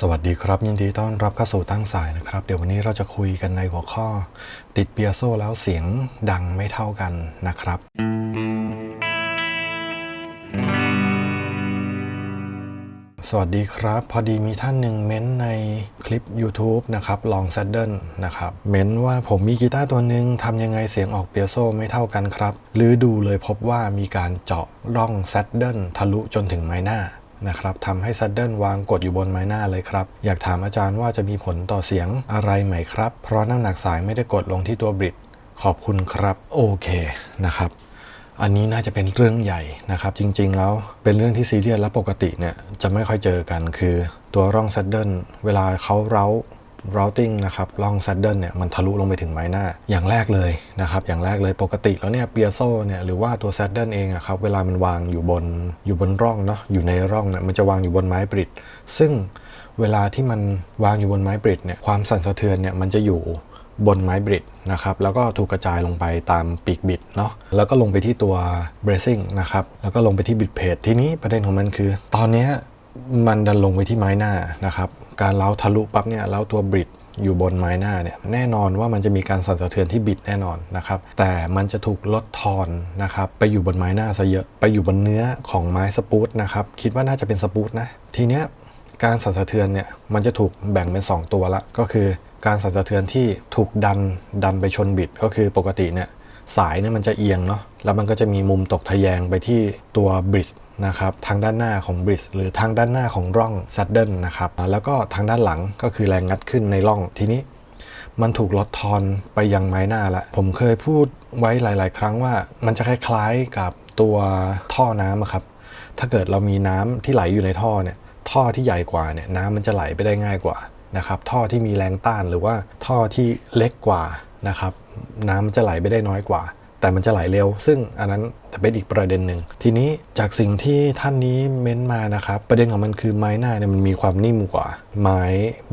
สวัสดีครับ ยินดีต้อนรับเข้าสู่ตั้งสายนะครับ เดี๋ยววันนี้เราจะคุยกันในหัวข้อ ติดเปียโซแล้วเสียงดังไม่เท่ากันนะครับ สวัสดีครับ พอดีมีท่านหนึ่งเม้นต์ในคลิป YouTube นะครับลองแซดเดิลนะครับ เม้นต์ว่าผมมีกีตาร์ตัวหนึ่งทำยังไงเสียงออกเปียโซไม่เท่ากันครับหรือดูเลยพบว่ามีการเจาะร่องแซดเดิลทะลุจนถึงไม้หน้า นะครับทำให้ซัดเดิลวางกดอยู่บนไม้หน้าเลยครับ อยากถามอาจารย์ว่าจะมีผลต่อเสียงอะไรไหมครับ เพราะน้ำหนักสายไม่ได้กดลงที่ตัวบริดขอบคุณครับโอเคนะครับอันนี้น่าจะเป็นเรื่องใหญ่นะครับ จริงๆแล้วเป็นเรื่องที่ซีเรียสและปกติเนี่ยจะไม่ค่อยเจอกันคือตัวร่องซัดเดิลเวลาเขาเร้า routing นะครับร่องซัดเดิลเนี่ยมันทะลุลงไปถึงไม้หน้า อย่างแรกเลยนะครับ อย่างแรกเลยปกติแล้วเนี่ยเปียโซเนี่ยหรือว่าตัวซัดเดิลเองอะครับเวลามันวางอยู่บนอยู่บนร่องเนาะอยู่ในร่องเนี่ยมันจะวางอยู่บนไม้บริดซึ่งเวลาที่มันวางอยู่บนไม้บริดเนี่ยความสั่นสะเทือนเนี่ยมันจะอยู่บนไม้บริดนะครับแล้วก็ถูกกระจายลงไปตามปีกบิดเนาะแล้วก็ลงไปที่ตัว bracing นะครับแล้วก็ลงไปที่บิดเพจทีนี้ประเด็นของมันคือ ตอนนี้มันดันลงไปที่ไม้หน้านะครับ การเล้าทะลุปั๊บเนี่ยเล้าตัวบริดอยู่บนไม้หน้าเนี่ยแน่นอนว่ามันจะมีการสั่นสะเทือนที่บิดแน่นอนนะครับแต่มันจะถูกลดทอนนะครับไปอยู่บนไม้หน้าซะเยอะไปอยู่บนเนื้อของไม้สปูตนะครับคิดว่าน่าจะเป็นสปูตนะทีเนี้ยการสั่นสะเทือนเนี่ยมันจะถูกแบ่งเป็น 2 ตัวละ ก็คือการสั่นสะเทือนที่ถูกดันดันไปชนบิดก็คือปกติเนี่ยสายเนี่ยมันจะเอียงเนาะแล้วมันก็จะมีมุมตกทะแยงไปที่ตัวบริด นะครับทางด้านหน้าของบริดหรือทางด้านหน้าของร่องซัดเดิลนะครับแล้วก็ทางด้านหลังก็คือแรงงัดขึ้นในร่องทีนี้ มันถูกลดทอนไปยังไม้หน้าละผมเคยพูดไว้หลาย ๆ ครั้งว่ามันจะคล้ายๆกับตัวท่อน้ำครับถ้าเกิดเรามีน้ำที่ไหลอยู่ในท่อเนี่ยท่อที่ใหญ่กว่าเนี่ยน้ำมันจะไหลไปได้ง่ายกว่านะครับท่อที่มีแรงต้านหรือว่าท่อที่เล็กกว่านะครับน้ำมันจะไหลไปได้น้อยกว่า แต่มันจะไหลเร็ว ซึ่งอันนั้นเป็นอีกประเด็นหนึ่ง ทีนี้จากสิ่งที่ท่านนี้เม้นมานะครับ ประเด็นของมันคือไม้หน้าเนี่ยมันมีความนิ่มกว่าไม้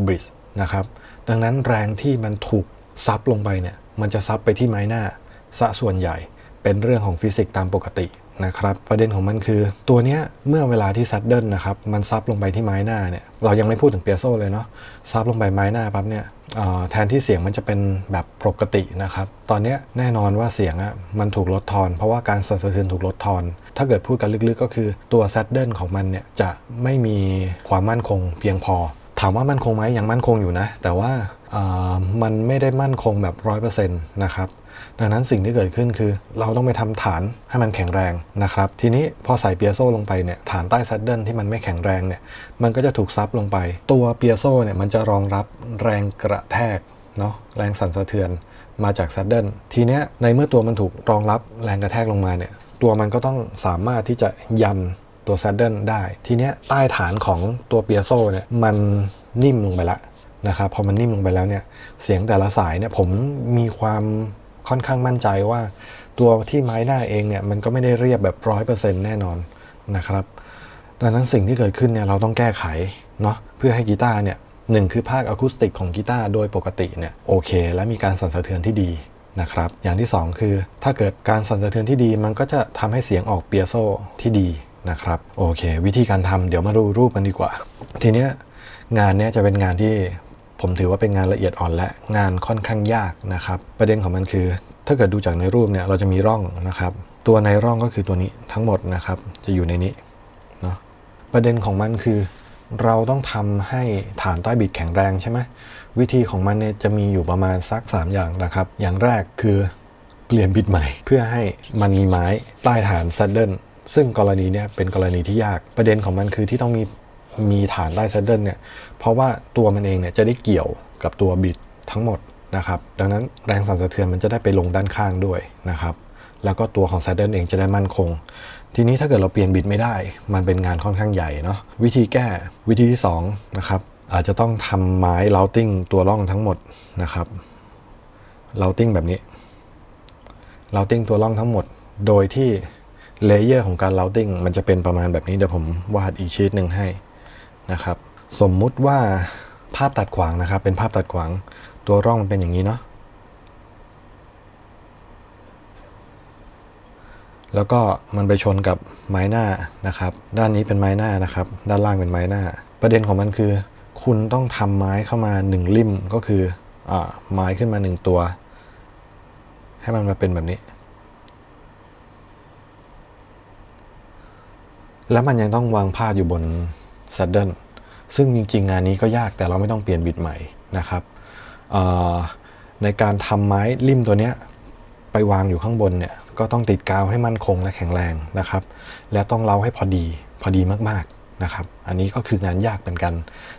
บริดนะครับ ดังนั้นแรงที่มันถูกซับลงไปเนี่ย มันจะซับไปที่ไม้หน้าซะส่วนใหญ่ เป็นเรื่องของฟิสิกส์ตามปกตินะครับ ประเด็นของมันคือ ตัวเนี้ยเมื่อเวลาที่ซัดเดิลนะครับ มันซับลงไปที่ไม้หน้าเนี่ย เรายังไม่พูดถึงเปียโซเลยเนาะ ซับลงไปไม้หน้าปั๊บเนี่ย แทนที่เสียงมันจะเป็นแบบปกตินะครับ ตอนนี้แน่นอนว่าเสียงอะ่ะมันถูกลดทอน เพราะว่าการสั่นสะเทือนถูกลดทอน ถ้าเกิดพูดกันลึกๆก็คือตัวซัดเดิลของมันเนี่ยจะไม่มีความมั่นคงเพียงพอ ถามว่ามั่นคงไหมยังมั่นคงอยู่นะ แต่ว่ามันไม่ได้มั่นคงแบบร้อยเปอร์เซ็นต์นะครับ ดังนั้นสิ่งที่เกิดขึ้นคือ เราต้องไปทำฐานให้มันแข็งแรงนะครับ ทีนี้พอใส่เปียโซลงไปเนี่ยฐานใต้ซัดเดิลที่มันไม่แข็งแรงเนี่ยมันก็จะถูกซับลงไป ตัวเปียโซเนี่ยมันจะรองรับแรงกระแทกเนาะแรงสั่นสะเทือนมาจากซัดเดิลทีเนี้ยในเมื่อตัวมันถูกรองรับแรงกระแทกลงมาเนี่ยตัวมันก็ต้องสามารถที่จะยันตัวซัดเดิลได้ ทีเนี้ยใต้ฐานของตัวเปียโซเนี่ยมันนิ่มลงไปละนะครับพอมันนิ่มลงไปแล้วเนี่ยเสียงแต่ละสายเนี่ยผมมีความ ค่อนข้างมั่นใจว่า ตัวที่ไม้หน้าเองเนี่ยมันก็ไม่ได้เรียบแบบร้อยเปอร์เซ็นต์แน่นอนนะครับดังนั้นสิ่งที่เกิดขึ้นเนี่ยเราต้องแก้ไขเนาะเพื่อให้กีตาร์เนี่ยหนึ่งคือภาคอะคูสติกของกีตาร์โดยปกติเนี่ยโอเค และมีการสั่นสะเทือนที่ดีนะครับ อย่างที่สองคือถ้าเกิดการสั่นสะเทือนที่ดี มันก็จะทำให้เสียงออกเปียโซที่ดีนะครับโอเค วิธีการทำเดี๋ยวมาดูรูปกันดีกว่า ทีเนี้ยงานเนี้ยจะเป็นงานที่ ผมถือว่าเป็นงานละเอียดอ่อนและงานค่อนข้างยากนะครับ ประเด็นของมันคือ ถ้าเกิดดูจากในรูปเนี่ยเราจะมีร่องนะครับ ตัวในร่องก็คือตัวนี้ทั้งหมดนะครับ จะอยู่ในนี้เนาะประเด็นของมันคือ เราต้องทำให้ฐานใต้บิดแข็งแรงใช่ไหมวิธีของมันเนี่ยจะมีอยู่ประมาณสัก 3 อย่างนะครับ อย่างแรกคือเปลี่ยนบิดใหม่ เพื่อให้มันมีไม้ใต้ฐานซัดเดิลซึ่งกรณีเนี้ยเป็นกรณีที่ยากประเด็นของมันคือที่ต้องมี มีฐานใต้ซัดเดิลเนี่ยเพราะว่าตัวมันเองเนี่ยจะได้เกี่ยวกับตัวบิดทั้งหมดนะครับดังนั้นแรงสั่นสะเทือนมันจะได้ไปลงด้านข้างด้วยนะครับแล้วก็ตัวของซัดเดิลเองจะได้มั่นคง ทีนี้ถ้าเกิดเราเปลี่ยนบิดไม่ได้ มันเป็นงานค่อนข้างใหญ่เนาะวิธีแก้วิธีที่2นะครับอาจจะต้องทำไม้เลาติ้งตัวร่องทั้งหมดนะครับเลาติ้งแบบนี้เราติ้งตัวร่องทั้งหมด โดยที่เลเยอร์ของการเราติ้งมันจะเป็นประมาณแบบนี้เดี๋ยวผมวาดอีกชีตหนึ่งให้ นะครับ สมมุติว่าภาพตัดขวางนะครับ เป็นภาพตัดขวาง ตัวร่องมันเป็นอย่างนี้เนาะแล้วก็มันไปชนกับไม้หน้านะครับ ด้านนี้เป็นไม้หน้านะครับ ด้านล่างเป็นไม้หน้า ประเด็นของมันคือ คุณต้องทำไม้เข้ามาหนึ่งริมก็คืออ่าไม้ขึ้นมาหนึ่งตัว ให้มันมาเป็นแบบนี้ แล้วมันยังต้องวางพาดอยู่บน saddle ซึ่งจริงๆ งานนี้ก็ยากแต่เราไม่ต้องเปลี่ยนบิดใหม่นะครับในการทำไม้ริมตัวเนี้ยไปวางอยู่ข้างบนเนี่ยก็ต้องติดกาวให้มั่นคงและแข็งแรงนะครับ และต้องเล้าให้พอดีพอดีมากๆนะครับ อันนี้ก็คืองานยากเหมือนกัน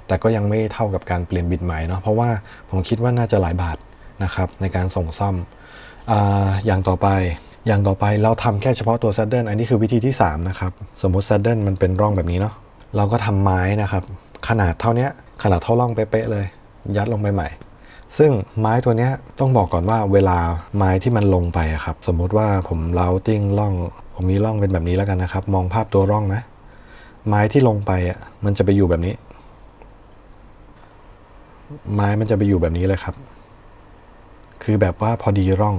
แต่ก็ยังไม่เท่ากับการเปลี่ยนบิดใหม่เนาะเพราะว่าผมคิดว่าน่าจะหลายบาทนะครับในการส่งซ่อมออย่างต่อไปอย่างต่อไปเราทำแค่เฉพาะตัว saddle อันนี้คือวิธีที่3นะครับสมมติ saddle มันเป็นร่องแบบนี้เนาะเราก็ทำไม้นะครับ ขนาดเท่านี้ขนาดเท่าร่องเป๊ะๆเลย ยัดลงไปใหม่ ซึ่งไม้ตัวนี้ต้องบอกก่อนว่าเวลาไม้ที่มันลงไปครับ สมมุติว่าผมเล้าติ้งร่อง ผมมีร่องเป็นแบบนี้แล้วกันนะครับ มองภาพตัวร่องนะ ไม้ที่ลงไปอะมันจะไปอยู่แบบนี้ ไม้มันจะไปอยู่แบบนี้เลยครับ คือแบบว่าพอดีร่อง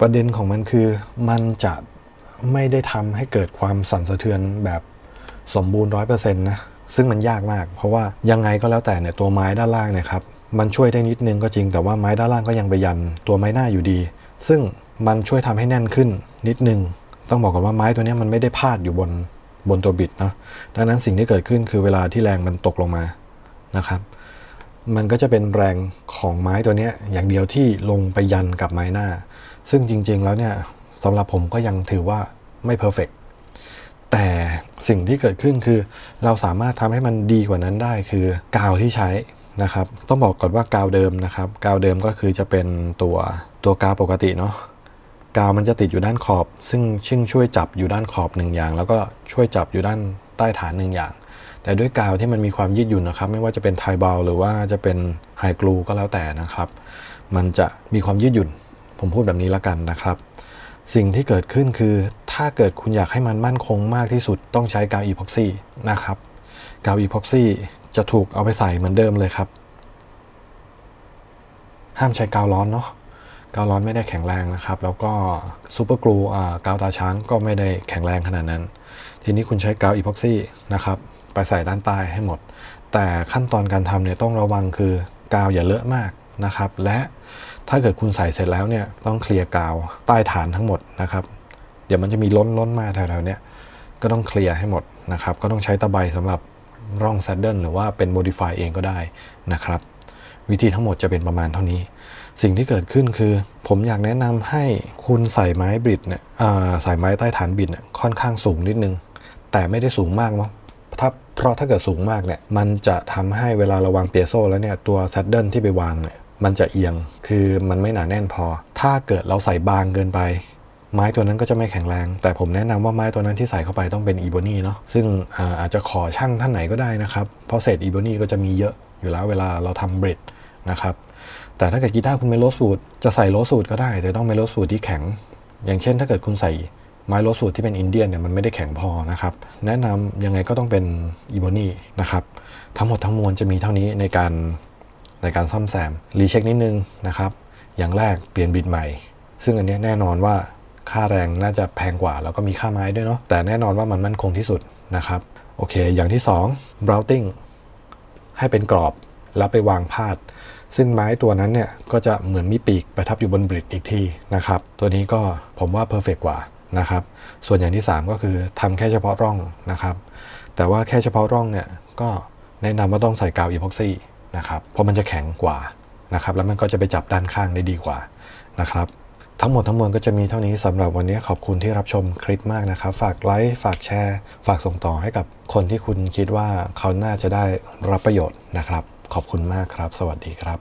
ประเด็นของมันคือมันจะไม่ได้ทำให้เกิดความสั่นสะเทือนแบบ สมบูรณ์ร้อยเปอร์เซ็นต์นะซึ่งมันยากมาก เพราะว่ายังไงก็แล้วแต่เนี่ยตัวไม้ด้านล่างเนี่ยครับมันช่วยได้นิดนึงก็จริง แต่ว่าไม้ด้านล่างก็ยังไปยันตัวไม้หน้าอยู่ดี ซึ่งมันช่วยทำให้แน่นขึ้นนิดนึง ต้องบอกก่อนว่าไม้ตัวนี้มันไม่ได้พาดอยู่บนบนตัวบิดเนาะดังนั้นสิ่งที่เกิดขึ้นคือเวลาที่แรงมันตกลงมานะครับ มันก็จะเป็นแรงของไม้ตัวนี้อย่างเดียวที่ลงไปยันกับไม้หน้า ซึ่งจริง ๆ แล้วเนี่ยสำหรับผมก็ยังถือว่าไม่เพอร์เฟก แต่สิ่งที่เกิดขึ้นคือ เราสามารถทำให้มันดีกว่านั้นได้คือกาวที่ใช้นะครับ ต้องบอกก่อนว่ากาวเดิมนะครับ กาวเดิมก็คือจะเป็นตัวตัวกาวปกติเนาะกาวมันจะติดอยู่ด้านขอบ ซึ่งชึ่งช่วยจับอยู่ด้านขอบหนึ่งอย่าง แล้วก็ช่วยจับอยู่ด้านใต้ฐานหนึ่งอย่าง แต่ด้วยกาวที่มันมีความยืดหยุ่นนะครับ ไม่ว่าจะเป็นไทบาลหรือว่าจะเป็นไฮกลูก็แล้วแต่นะครับ มันจะมีความยืดหยุ่น ผมพูดแบบนี้ละกันนะครับ สิ่งที่เกิดขึ้นคือ ถ้าเกิดคุณอยากให้มันมั่นคงมากที่สุดต้องใช้กาวอีพ็อกซี่นะครับ กาวอีพ็อกซี่จะถูกเอาไปใส่เหมือนเดิมเลยครับ ห้ามใช้กาวร้อนเนาะกาวร้อนไม่ได้แข็งแรงนะครับ แล้วก็ซูเปอร์กลูอ่ากาวตาช้างก็ไม่ได้แข็งแรงขนาดนั้น ทีนี้คุณใช้กาวอีพ็อกซี่นะครับไปใส่ด้านใต้ให้หมด แต่ขั้นตอนการทำเนี่ยต้องระวังคือกาวอย่าเลอะมากนะครับ และ ถ้าเกิดคุณใส่เสร็จแล้วเนี่ยต้องเคลียร์กาวใต้ฐานทั้งหมดนะครับ เดี๋ยวมันจะมีล้นล้นมาแถวๆเนี้ยก็ต้องเคลียร์ให้หมดนะครับ ก็ต้องใช้ตะไบสำหรับร่องแซดเดิลหรือว่าเป็นโมดิฟายเองก็ได้นะครับ วิธีทั้งหมดจะเป็นประมาณเท่านี้ สิ่งที่เกิดขึ้นคือ ผมอยากแนะนำให้คุณใส่ไม้บิดเนี่ยใส่ไม้ใต้ฐานบิดเนี่ยค่อนข้างสูงนิดนึง แต่ไม่ได้สูงมากเนาะถ้าเพราะถ้าเกิดสูงมากเนี่ยมันจะทำให้เวลาเราวางเปียโซแล้วเนี่ยตัวแซดเดิลที่ไปวางเนี่ย มันจะเอียง คือมันไม่หนาแน่นพอ ถ้าเกิดเราใส่บางเกินไป ไม้ตัวนั้นก็จะไม่แข็งแรง แต่ผมแนะนำว่าไม้ตัวนั้นที่ใส่เข้าไปต้องเป็นอีโบนี่เนาะ ซึ่งอาอาจจะขอช่างท่านไหนก็ได้นะครับ เพราะเศษอีโบนี่ก็จะมีเยอะอยู่แล้วเวลาเราทำบริดนะครับ แต่ถ้าเกิดกีตาร์คุณเมโลสูตรจะใส่โลสูตรก็ได้ แต่ต้องเมโลสูตรที่แข็ง อย่างเช่น ถ้าเกิดคุณใส่ไม้โลสูตรที่เป็นอินเดียนเนี่ยมันไม่ได้แข็งพอนะครับ แนะนำยังไงก็ต้องเป็นอีโบนี่นะครับ ทั้งหมดทั้งมวลจะมีเท่านี้ในการ ในการซ่อมแซมรีเช็คนิดนึงนะครับ อย่างแรกเปลี่ยนบิดใหม่ ซึ่งอันนี้แน่นอนว่าค่าแรงน่าจะแพงกว่า แล้วก็มีค่าไม้ด้วยเนาะแต่แน่นอนว่ามันมั่นคงที่สุดนะครับโอเค อย่างที่ 2 routing ให้เป็นกรอบแล้วไปวางพาด ซึ่งไม้ตัวนั้นเนี่ย ก็จะเหมือนมีปีกประทับอยู่บนบริดอีกทีนะครับ ตัวนี้ก็ผมว่าเพอร์เฟกกว่านะครับ ส่วนอย่างที่ 3 ก็คือทำแค่เฉพาะร่องนะครับ แต่ว่าแค่เฉพาะร่องเนี่ย ก็แนะนำว่าต้องใส่กาวอีพ็อกซี่ นะครับเพราะมันจะแข็งกว่านะครับแล้วมันก็จะไปจับด้านข้างได้ดีกว่านะครับทั้งหมดทั้งมวลก็จะมีเท่านี้สำหรับวันนี้ขอบคุณที่รับชมคลิปมากนะครับ ฝากไลค์ฝากแชร์ ฝากส่งต่อให้กับคนที่คุณคิดว่าเขาน่าจะได้รับประโยชน์นะครับ ขอบคุณมากครับ สวัสดีครับ